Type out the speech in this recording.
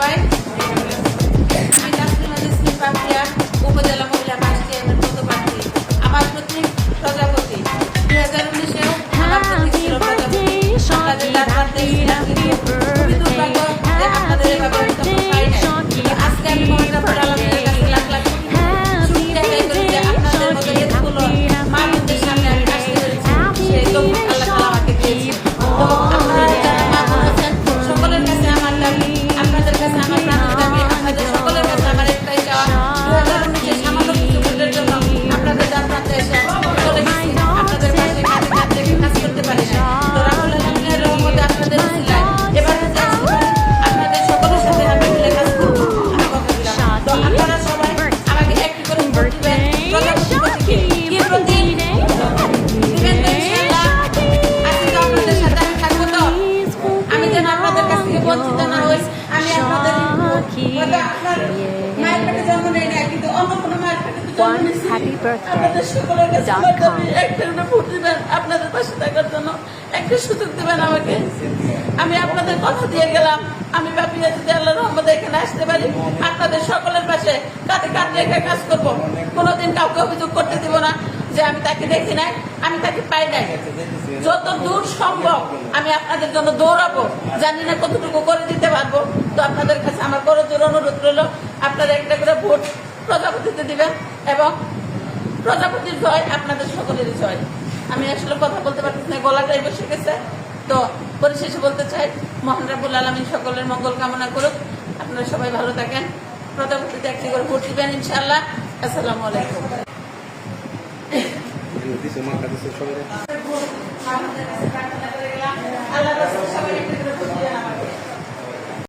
সবাই। আমি উপজেলা মহিলা ভাইস চেয়ারম্যান পদপ্রার্থী। আমার প্রতি প্রজাপতি। দুই হাজার উনিশেও আমার একটা ভোট দিবেন আপনাদের পাশে থাকার জন্য একটা সুযোগ দিবেন আমাকে। আমি আপনাদের কথা দিয়ে গেলাম আমি ভাবিয়ে যদি আল্লাহ রহমতে এখানে আসতে পারি আপনাদের সকলের পাশে কাঁধে কাঁধ রেখে কাজ করব। কোনোদিন কাউকে অভিযোগ করতে দিব না যে আমি তাকে দেখি নাই আমি তাকে পাই নাই। যত দূর সম্ভব আমি আপনাদের জন্য দৌড়াবো জানি না কতটুকু করে দিতে পারব। তো আপনাদের কাছে আমার বড় জোর অনুরোধ রইল আপনারা একটা করে ভোট প্রজাপতিতে দিবেন এবং প্রজাপতির জয় আপনাদের সকলেরই জয়। আমি আসলে কথা বলতে পারতেছি না গলাটাই বসে গেছে। তো পরিশেষে বলতে চাই মোহন রাবুল আলমী সকলের মঙ্গল কামনা করুক। আপনারা সবাই ভালো থাকেন। প্রজাপতিতে একটি করে ভোট দিবেন ইনশাল্লাহ আসসালামু আলাইকুম। আমাদের কাছে